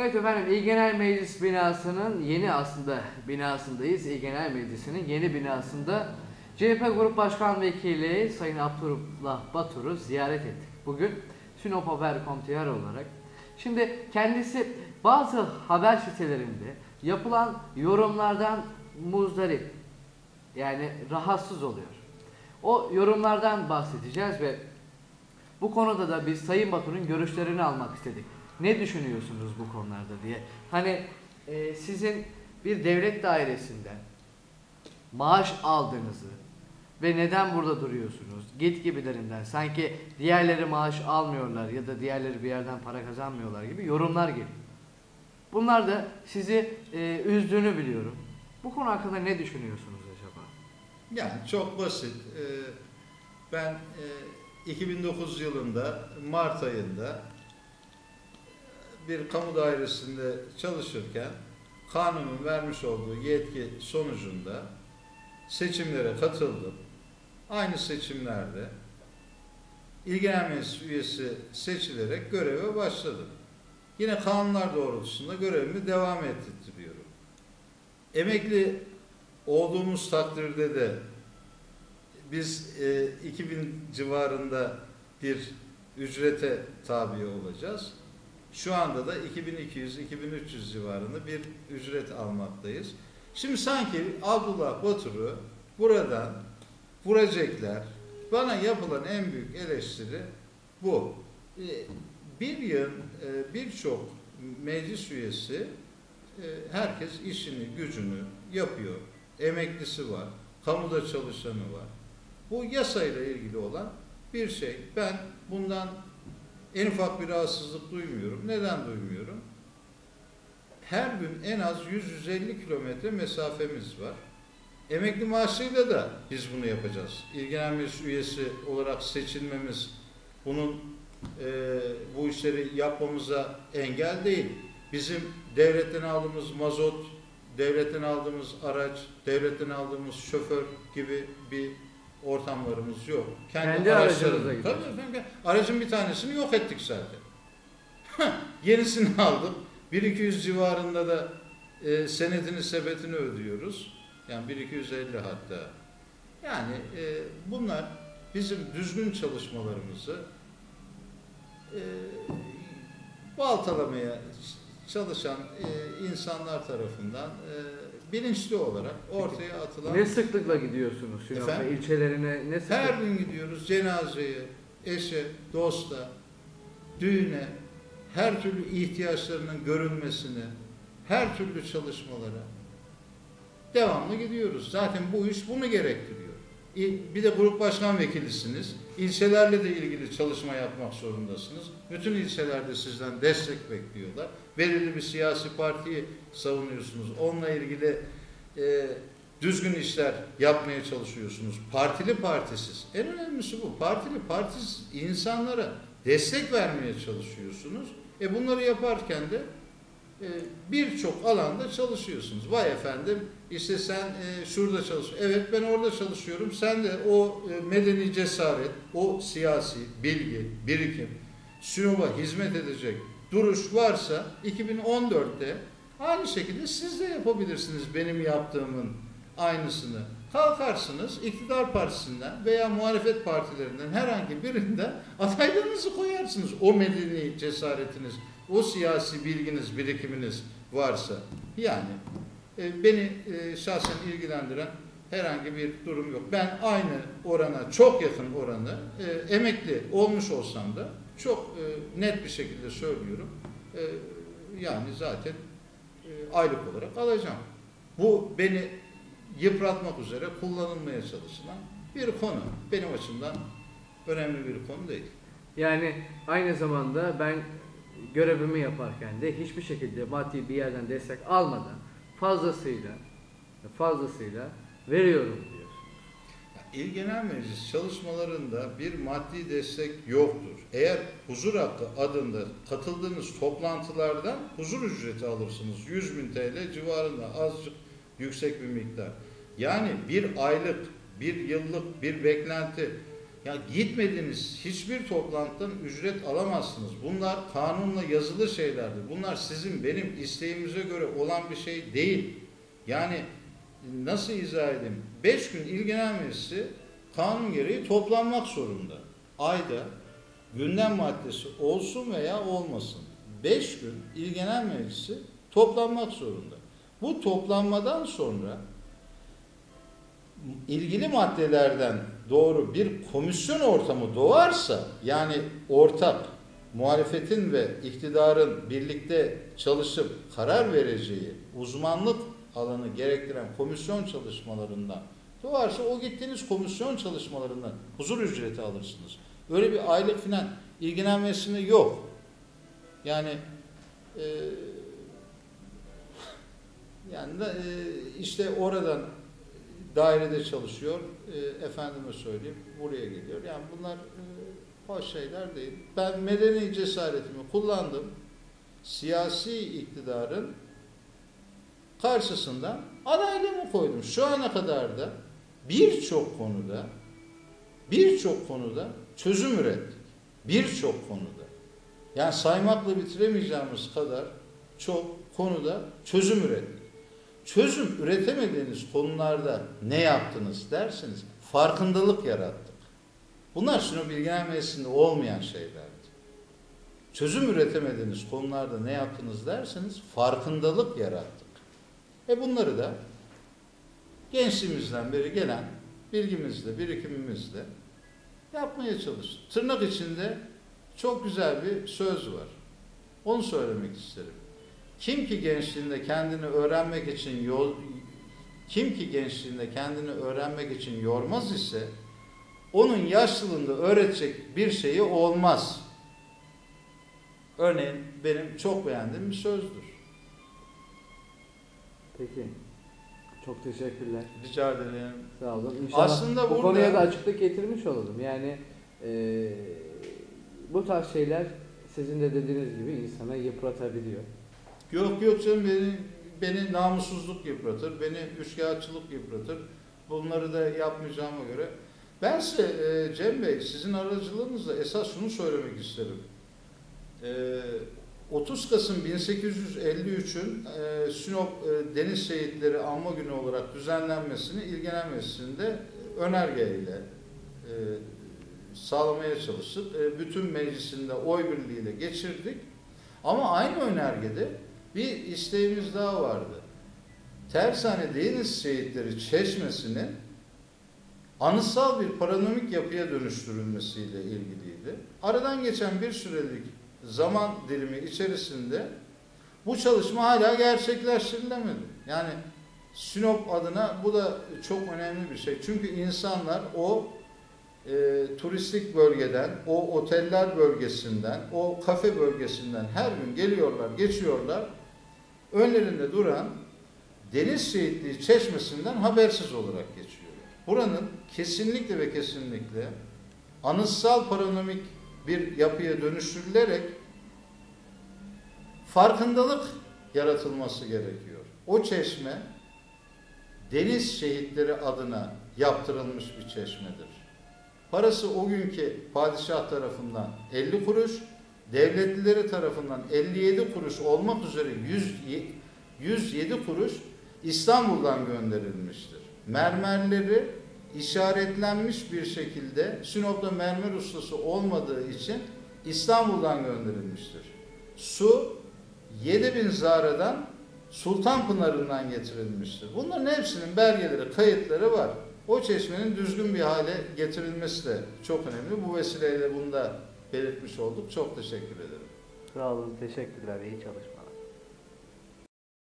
Evet efendim İl Genel Meclis binasının yeni aslında binasındayız. İl Genel Meclisi'nin yeni binasında CHP Grup Başkan Vekili Sayın Abdullah Batur'u ziyaret ettik. Bugün Sinop Haber Komtiyer olarak. Şimdi kendisi bazı haber sitelerinde yapılan yorumlardan muzdarip yani rahatsız oluyor. O yorumlardan bahsedeceğiz ve bu konuda da biz Sayın Batur'un görüşlerini almak istedik. Ne düşünüyorsunuz bu konularda diye. Hani e, sizin bir devlet dairesinden maaş aldığınızı ve neden burada duruyorsunuz? Git gibilerinden sanki diğerleri maaş almıyorlar ya da diğerleri bir yerden para kazanmıyorlar gibi yorumlar geliyor. Bunlar da sizi e, üzdüğünü biliyorum. Bu konu hakkında ne düşünüyorsunuz acaba? Yani çok basit. Ee, Ben e, 2009 yılında Mart ayında bir kamu dairesinde çalışırken kanunun vermiş olduğu yetki sonucunda seçimlere katıldım. Aynı seçimlerde İl Genel Meclis üyesi seçilerek göreve başladım. Yine kanunlar doğrultusunda görevimi devam ettiriyorum. Emekli olduğumuz takdirde de biz e, 2000 civarında bir ücrete tabi olacağız. Şu anda da 2200-2300 civarında bir ücret almaktayız. Şimdi sanki Abdullah Batur'u buradan vuracaklar. Bana yapılan en büyük eleştiri bu. E, Bir yıl e, birçok meclis üyesi e, herkes işini, gücünü yapıyor. Emeklisi var, kamuda çalışanı var. Bu yasayla ilgili olan bir şey. Ben bundan en ufak bir rahatsızlık duymuyorum. Neden duymuyorum? Her gün en az 100-150 kilometre mesafemiz var. Emekli maaşıyla da biz bunu yapacağız. İl Genel Meclis üyesi olarak seçilmemiz bunun e, bu işleri yapmamıza engel değil. Bizim devletten aldığımız mazot, devletten aldığımız araç, devletten aldığımız şoför gibi bir ortamlarımız yok. Kendi araçları- aracınıza gidiyorsunuz. Tabii efendim. Aracın bir tanesini yok ettik zaten. Yenisini aldım. 1-200 civarında da e, senedini sepetini ödüyoruz. Yani 1-250 hatta. Yani e, bunlar bizim düzgün çalışmalarımızı e, baltalamaya çalışan e, insanlar tarafından e, bilinçli olarak ortaya atılan Ne sıklıkla gidiyorsunuz Sinop'a Efendim? ilçelerine? Ne sıklıkla? her gün gidiyoruz cenazeye, eşe, dosta, düğüne, her türlü ihtiyaçlarının görülmesine, her türlü çalışmalara devamlı gidiyoruz. Zaten bu iş bunu gerektiriyor. Bir de grup başkan vekilisiniz. İlçelerle de ilgili çalışma yapmak zorundasınız. Bütün ilçelerde sizden destek bekliyorlar. Belirli bir siyasi partiyi savunuyorsunuz. Onunla ilgili e, düzgün işler yapmaya çalışıyorsunuz. Partili partisiz. En önemlisi bu. Partili partisiz insanlara destek vermeye çalışıyorsunuz. E bunları yaparken de birçok alanda çalışıyorsunuz. Vay efendim işte sen e, şurada çalış. Evet ben orada çalışıyorum. Sen de o e, medeni cesaret, o siyasi bilgi, birikim, Sinop'a hizmet edecek duruş varsa 2014'te aynı şekilde siz de yapabilirsiniz benim yaptığımın aynısını. Kalkarsınız iktidar partisinden veya muhalefet partilerinden herhangi birinden adaylarınızı koyarsınız. O medeni cesaretiniz, o siyasi bilginiz, birikiminiz varsa. Yani e, beni e, şahsen ilgilendiren herhangi bir durum yok. Ben aynı orana, çok yakın oranı e, emekli olmuş olsam da çok e, net bir şekilde söylüyorum. E, yani zaten e, aylık olarak alacağım. Bu beni yıpratmak üzere kullanılmaya çalışılan bir konu. Benim açımdan önemli bir konu değil. Yani aynı zamanda ben görevimi yaparken de hiçbir şekilde maddi bir yerden destek almadan fazlasıyla fazlasıyla veriyorum diyor. İl Genel Meclis çalışmalarında bir maddi destek yoktur. Eğer huzur hakkı adında katıldığınız toplantılardan huzur ücreti alırsınız. 100 bin TL civarında azıcık yüksek bir miktar. Yani bir aylık, bir yıllık bir beklenti Ya gitmediğiniz hiçbir toplantıdan ücret alamazsınız. Bunlar kanunla yazılı şeylerdir. Bunlar sizin benim isteğimize göre olan bir şey değil. Yani nasıl izah edeyim? 5 gün il genel meclisi kanun gereği toplanmak zorunda. Ayda gündem maddesi olsun veya olmasın. 5 gün il genel meclisi toplanmak zorunda. Bu toplanmadan sonra ilgili maddelerden doğru bir komisyon ortamı doğarsa yani ortak muhalefetin ve iktidarın birlikte çalışıp karar vereceği uzmanlık alanı gerektiren komisyon çalışmalarından doğarsa o gittiğiniz komisyon çalışmalarından huzur ücreti alırsınız. Öyle bir aylık filan ilgilenmesinde yok. Yani e, yani e, işte oradan dairede çalışıyor. E, efendime söyleyeyim buraya geliyor. Yani bunlar e, hoş şeyler değil. Ben medeni cesaretimi kullandım. Siyasi iktidarın karşısında adaylığımı koydum. Şu ana kadar da birçok konuda birçok konuda çözüm ürettik. Birçok konuda. Yani saymakla bitiremeyeceğimiz kadar çok konuda çözüm ürettik. Çözüm üretemediğiniz konularda ne yaptınız dersiniz. Farkındalık yarattık. Bunlar Sinop Bilgiler Meclisi'nde olmayan şeylerdi. Çözüm üretemediğiniz konularda ne yaptınız derseniz farkındalık yarattık. E bunları da gençliğimizden beri gelen bilgimizle, birikimimizle yapmaya çalıştık. Tırnak içinde çok güzel bir söz var. Onu söylemek isterim. Kim ki gençliğinde kendini öğrenmek için yol kim ki gençliğinde kendini öğrenmek için yormaz ise onun yaşlılığında öğretecek bir şeyi olmaz. Örneğin benim çok beğendiğim bir sözdür. Peki. Çok teşekkürler. Rica ederim. Sağ olun. İnşallah Aslında bu burada- konuya da açıklık getirmiş olalım. Yani e, bu tarz şeyler sizin de dediğiniz gibi insana yıpratabiliyor. Yok yok canım beni, beni namussuzluk yıpratır, beni üçkağıtçılık yıpratır. Bunları da yapmayacağıma göre. Ben size e, Cem Bey sizin aracılığınızla esas şunu söylemek isterim. E, 30 Kasım 1853'ün e, Sinop e, Deniz Şehitleri Anma Günü olarak düzenlenmesini İl Genel Meclisi'nde önergeyle e, sağlamaya çalıştık. E, bütün meclisinde oy birliğiyle geçirdik. Ama aynı önergede bir isteğimiz daha vardı. Tersane Deniz Şehitleri Çeşmesi'nin anıtsal bir paranomik yapıya dönüştürülmesiyle ilgiliydi. Aradan geçen bir sürelik zaman dilimi içerisinde bu çalışma hala gerçekleştirilemedi. Yani Sinop adına bu da çok önemli bir şey. Çünkü insanlar o e, turistik bölgeden, o oteller bölgesinden, o kafe bölgesinden her gün geliyorlar, geçiyorlar. Önlerinde duran deniz şehitliği çeşmesinden habersiz olarak geçiyorlar. Buranın kesinlikle ve kesinlikle anıtsal paranomik bir yapıya dönüştürülerek farkındalık yaratılması gerekiyor. O çeşme deniz şehitleri adına yaptırılmış bir çeşmedir. Parası o günkü padişah tarafından 50 kuruş, devletlileri tarafından 57 kuruş olmak üzere 100, 107 kuruş İstanbul'dan gönderilmiştir. Mermerleri işaretlenmiş bir şekilde Sinop'ta mermer ustası olmadığı için İstanbul'dan gönderilmiştir. Su 7000 zaradan Sultanpınar'ından getirilmiştir. Bunların hepsinin belgeleri, kayıtları var. O çeşmenin düzgün bir hale getirilmesi de çok önemli. Bu vesileyle bunu da belirtmiş olduk. Çok teşekkür ederim. Sağ olun. Teşekkürler. İyi çalışmalar.